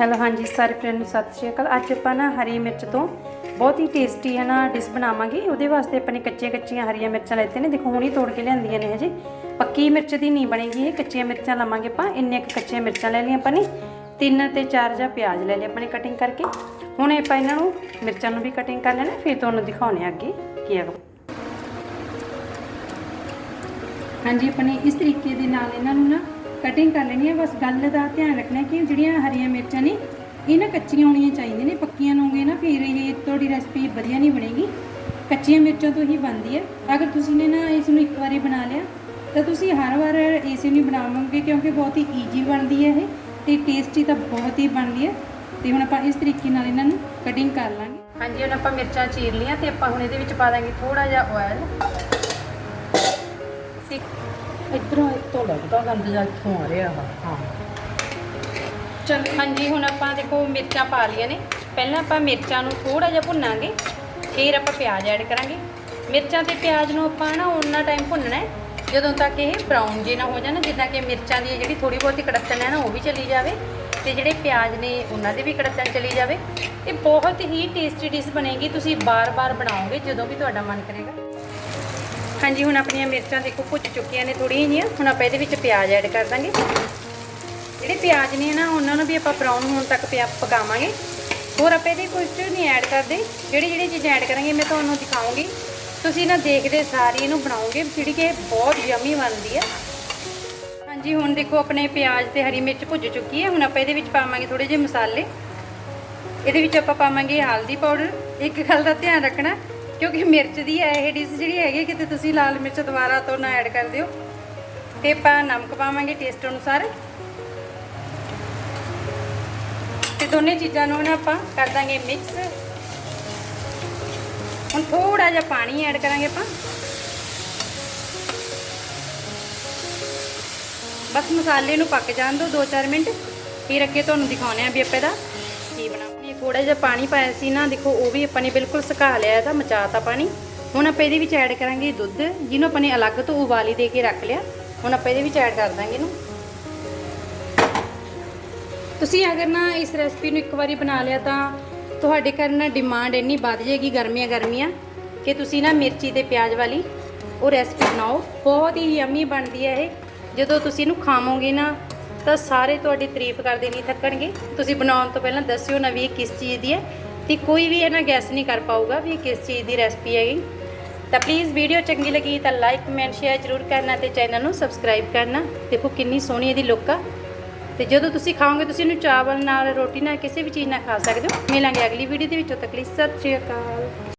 Hello, ਹਾਂਜੀ, ਸਾਰੇ friend ਨੂੰ ਸਤਿ ਸ਼੍ਰੀ ਅਕਾਲ। ਅੱਜ ਆਪਾਂ ਨਾ ਹਰੀ ਮਿਰਚ ਤੋਂ ਬਹੁਤ ਹੀ ਟੇਸਟੀ ਹੈ ਨਾ ਡਿਸ਼ ਬਣਾਵਾਂਗੇ। ਉਹਦੇ ਵਾਸਤੇ ਆਪਾਂ ਨੇ ਕੱਚੀਆਂ ਕੱਚੀਆਂ ਹਰੀਆਂ ਮਿਰਚਾਂ ਲੈਤੇ ਨੇ। ਦੇਖੋ, ਹੁਣੀ ਤੋੜ ਕੇ ਲਿਆਂਦੀਆਂ ਨੇ ਹਜੇ। ਪੱਕੀ ਮਿਰਚ ਦੀ ਨਹੀਂ ਬਣੇਗੀ ਇਹ, ਕੱਚੀਆਂ ਮਿਰਚਾਂ ਲਵਾਂਗੇ ਆਪਾਂ। ਇੰਨੇ ਕੁ ਕੱਚੀਆਂ ਮਿਰਚਾਂ ਲੈ ਲਈਆਂ ਆਪਾਂ ਨੇ। ਤਿੰਨ ਤੇ ਚਾਰ ਜਾਂ ਪਿਆਜ਼ ਲੈ ਲਿਆ ਆਪਾਂ ਨੇ ਕਟਿੰਗ ਕਰਕੇ। ਹੁਣ ਆਪਾਂ ਇਹਨਾਂ ਨੂੰ ਮਿਰਚਾਂ ਨੂੰ ਵੀ ਕਟਿੰਗ ਕਰ ਲੈਣਾ। ਫਿਰ ਤੁਹਾਨੂੰ ਦਿਖਾਉਣੇ ਆ ਅੱਗੇ ਕੀ ਹੈਗਾ ਹਾਂਜੀ, ਆਪਾਂ ਨੇ ਇਸ ਤਰੀਕੇ ਦੇ ਨਾਲ ਇਹਨਾਂ ਨੂੰ ਨਾ ਕਟਿੰਗ ਕਰ ਲੈਣੀ ਹੈ ਬਸ ਗੱਲ ਦਾ ਧਿਆਨ ਰੱਖਣਾ ਕਿ ਜਿਹੜੀਆਂ ਹਰੀਆਂ ਮਿਰਚਾਂ ਨੇ ਇਹ ਨਾ ਕੱਚੀਆਂ ਹੋਣੀਆਂ ਚਾਹੀਦੀਆਂ ਨੇ, ਪੱਕੀਆਂ ਹੋਣਗੇ ਨਾ, ਫਿਰ ਇਹ ਤੁਹਾਡੀ ਰੈਸਪੀ ਵਧੀਆ ਨਹੀਂ ਬਣੇਗੀ। ਕੱਚੀਆਂ ਮਿਰਚਾਂ ਤੋਂ ਹੀ ਬਣਦੀ ਹੈ ਅਗਰ ਤੁਸੀਂ ਨੇ ਨਾ ਇਸ ਨੂੰ ਇੱਕ ਵਾਰੀ ਬਣਾ ਲਿਆ, ਤਾਂ ਤੁਸੀਂ ਹਰ ਵਾਰ ਇਸ ਨੂੰ ਬਣਾਵੋਗੇ ਕਿਉਂਕਿ ਬਹੁਤ ਹੀ ਈਜੀ ਬਣਦੀ ਹੈ ਇਹ ਤੇ ਟੇਸਟੀ ਤਾਂ ਬਹੁਤ ਹੀ ਬਣਦੀ ਹੈ ਤੇ ਹੁਣ ਆਪਾਂ ਇਸ ਤਰੀਕੇ ਨਾਲ ਇਹਨਾਂ ਨੂੰ ਕਟਿੰਗ ਕਰ ਲਾਂਗੇ। ਹਾਂਜੀ, ਹੁਣ ਆਪਾਂ ਮਿਰਚਾਂ ਚੀਰ ਲੀਆਂ ਤੇ ਆਪਾਂ ਹੁਣ ਇਹਦੇ ਵਿੱਚ ਪਾ ਦਾਂਗੇ ਥੋੜਾ ਜਿਹਾ ਆਇਲ ਤੇ ਇਧਰੋਂ ਇੱਥੋਂ ਲੱਗਦਾ ਗੰਦ ਜਾ ਇੱਥੋਂ ਆ ਰਿਹਾ ਵਾ। ਹਾਂ। ਚਲ ਹਾਂਜੀ ਹੁਣ ਆਪਾਂ ਦੇਖੋ ਮਿਰਚਾਂ ਪਾ ਲਈਆਂ ਨੇ। ਪਹਿਲਾਂ ਆਪਾਂ ਮਿਰਚਾਂ ਨੂੰ ਥੋੜਾ ਜਿਹਾ ਭੁੰਨਾਂਗੇ। ਫਿਰ ਆਪਾਂ ਪਿਆਜ਼ ਐਡ ਕਰਾਂਗੇ। ਮਿਰਚਾਂ ਤੇ ਪਿਆਜ਼ ਨੂੰ ਆਪਾਂ ਨਾ ਉਨਾ ਟਾਈਮ ਭੁੰਨਣਾ ਹੈ ਜਦੋਂ ਤੱਕ ਇਹ ਬਰਾਊਨ ਜੇ ਨਾ ਹੋ ਜਾਣ ਜਿੱਦਾਂ ਕਿ ਮਿਰਚਾਂ ਦੀ ਜਿਹੜੀ ਥੋੜੀ ਬਹੁਤੀ ਕੜਤਣ ਹੈ ਨਾ ਉਹ ਵੀ ਚਲੀ ਜਾਵੇ ਤੇ ਜਿਹੜੇ ਪਿਆਜ਼ ਨੇ ਉਹਨਾਂ ਦੇ ਵੀ ਕੜਤਣ ਚਲੀ ਜਾਵੇ। ਇਹ ਬਹੁਤ ਹੀ ਟੇਸਟੀ ਡਿਸ਼ ਬਣੇਗੀ ਤੁਸੀਂ ਬਾਰ-ਬਾਰ ਬਣਾਓਗੇ ਜਦੋਂ ਵੀ ਤੁਹਾਡਾ ਮਨ ਕਰੇਗਾ। ਹਾਂਜੀ, ਹੁਣ ਆਪਣੀਆਂ ਮਿਰਚਾਂ ਦੇਖੋ ਭੁੱਜ ਚੁੱਕੀਆਂ ਨੇ ਥੋੜੀਆਂ ਜਿਹੀਆਂ। ਹੁਣ ਆਪਾਂ ਇਹਦੇ ਵਿੱਚ ਪਿਆਜ਼ ਐਡ ਕਰ ਦਾਂਗੇ। ਜਿਹੜੇ ਪਿਆਜ਼ ਨੇ ਨਾ, ਉਹਨਾਂ ਨੂੰ ਵੀ ਆਪਾਂ ਬਰਾਊਨ ਹੋਣ ਤੱਕ ਪਿਆ ਪਕਾਵਾਂਗੇ। ਹੋਰ ਆਪਾਂ ਇਹਦੇ ਕੁਝ ਨਹੀਂ ਐਡ ਕਰਦੇ। ਜਿਹੜੀ ਜਿਹੜੀ ਚੀਜ਼ਾਂ ਐਡ ਕਰਾਂਗੇ, ਮੈਂ ਤੁਹਾਨੂੰ ਦਿਖਾਉਂਗੀ। ਤੁਸੀਂ ਨਾ ਦੇਖਦੇ ਸਾਰੀ ਇਹਨੂੰ ਬਣਾਓਗੇ, ਜਿਹੜੀ ਕਿ ਬਹੁਤ ਯਮੀ ਬਣਦੀ ਹੈ ਹਾਂਜੀ, ਹੁਣ ਦੇਖੋ ਆਪਣੇ ਪਿਆਜ਼ ਤੇ ਹਰੀ ਮਿਰਚ ਭੁੱਜ ਚੁੱਕੀ ਹੈ ਹੁਣ ਆਪਾਂ ਇਹਦੇ ਵਿੱਚ ਪਾਵਾਂਗੇ ਥੋੜੇ ਜਿਹੇ ਮਸਾਲੇ। ਇਹਦੇ ਵਿੱਚ ਆਪਾਂ ਪਾਵਾਂਗੇ ਹਲਦੀ ਪਾਊਡਰ। ਇੱਕ ਗੱਲ ਦਾ ਧਿਆਨ ਰੱਖਣਾ ਕਿਉਂਕਿ ਮਿਰਚ ਦੀ ਹੈ ਇਹ ਡਿਸ਼ ਜਿਹੜੀ ਹੈਗੀ ਕਿਤੇ ਤੁਸੀਂ ਲਾਲ ਮਿਰਚ ਦੁਬਾਰਾ ਤੋਂ ਨਾ ਐਡ ਕਰ ਦਿਓ। ਤੇ ਆਪਾਂ ਨਮਕ ਪਾਵਾਂਗੇ ਟੇਸਟ ਅਨੁਸਾਰ। ਤੇ ਦੋਨੇ ਚੀਜ਼ਾਂ ਨੂੰ ਨਾ ਆਪਾਂ ਕਰ ਦਾਂਗੇ ਮਿਕਸ ਹੁਣ ਥੋੜਾ ਜਿਹਾ ਪਾਣੀ ਐਡ ਕਰਾਂਗੇ ਆਪਾਂ। ਬਸ ਮਸਾਲੇ ਨੂੰ ਪੱਕ ਜਾਣ ਦਿਓ 2-4 ਮਿੰਟ। ਫਿਰ ਅੱਗੇ ਤੁਹਾਨੂੰ ਦਿਖਾਉਣੇ ਆ ਵੀ ਆਪਾਂ ਇਹਦਾ ਕੀ ਬਣਾਉਣੀ ਥੋੜਾ ਜਿਹਾ ਪਾਣੀ ਪਾਇਆ ਸੀ ਨਾ, ਦੇਖੋ, ਉਹ ਵੀ ਆਪਾਂ ਨੇ ਬਿਲਕੁਲ ਸੁਕਾ ਲਿਆ ਇਹਦਾ, ਮਚਾਤਾ ਪਾਣੀ। ਹੁਣ ਆਪਾਂ ਇਹਦੇ ਵਿੱਚ ਐਡ ਕਰਾਂਗੇ ਦੁੱਧ, ਜਿਹਨੂੰ ਆਪਾਂ ਨੇ ਅਲੱਗ ਤੋਂ ਉਬਾਲੀ ਦੇ ਕੇ ਰੱਖ ਲਿਆ। ਹੁਣ ਆਪਾਂ ਇਹਦੇ ਵਿੱਚ ਐਡ ਕਰ ਦਾਂਗੇ ਇਹਨੂੰ। ਤੁਸੀਂ ਅਗਰ ਨਾ ਇਸ ਰੈਸਪੀ ਨੂੰ ਇੱਕ ਵਾਰੀ ਬਣਾ ਲਿਆ ਤਾਂ ਤੁਹਾਡੇ ਘਰ ਨਾ ਡਿਮਾਂਡ ਇੰਨੀ ਵੱਧ ਜਾਏਗੀ ਗਰਮੀਆਂ ਗਰਮੀਆਂ ਕਿ ਤੁਸੀਂ ਨਾ ਮਿਰਚੀ ਤੇ ਪਿਆਜ਼ ਵਾਲੀ ਉਹ ਰੈਸਪੀ ਬਣਾਓ। ਬਹੁਤ ਹੀ ਯਮੀ ਬਣਦੀ ਹੈ ਇਹ। ਜਦੋਂ ਤੁਸੀਂ ਇਹਨੂੰ ਖਾਵੋਗੇ ਨਾ ਤਾਂ ਸਾਰੇ ਤੁਹਾਡੀ ਤਾਰੀਫ ਕਰਦੇ ਨਹੀਂ ਥੱਕਣਗੇ। ਤੁਸੀਂ ਬਣਾਉਣ ਤੋਂ ਪਹਿਲਾਂ ਦੱਸਿਓ ਨਾ ਵੀ ਇਹ ਕਿਸ ਚੀਜ਼ ਦੀ ਹੈ ਤੇ ਕੋਈ ਵੀ ਇਹ ਨਾ ਗੈਸ ਨਹੀਂ ਕਰ ਪਾਊਗਾ ਵੀ ਇਹ ਕਿਸ ਚੀਜ਼ ਦੀ ਰੈਸਪੀ ਹੈਗੀ। ਤਾਂ ਪਲੀਜ਼ ਵੀਡੀਓ ਚੰਗੀ ਲੱਗੀ ਤਾਂ ਲਾਈਕ ਕਮੈਂਟ ਸ਼ੇਅਰ ਜ਼ਰੂਰ ਕਰਨਾ ਤੇ ਚੈਨਲ ਨੂੰ ਸਬਸਕ੍ਰਾਈਬ ਕਰਨਾ। ਦੇਖੋ ਕਿੰਨੀ ਸੋਹਣੀ ਇਹਦੀ ਲੁੱਕ ਆ। ਤੇ ਜਦੋਂ ਤੁਸੀਂ ਖਾਓਗੇ ਤੁਸੀਂ ਇਹਨੂੰ ਚਾਵਲ ਨਾਲ, ਰੋਟੀ ਨਾਲ, ਕਿਸੇ ਵੀ ਚੀਜ਼ ਨਾਲ ਖਾ ਸਕਦੇ ਹੋ। ਮਿਲਾਂਗੇ ਅਗਲੀ ਵੀਡੀਓ ਦੇ ਵਿੱਚ। ਉਦੋਂ ਤੱਕ ਲਈ ਸਤਿ ਸ਼੍ਰੀ ਅਕਾਲ।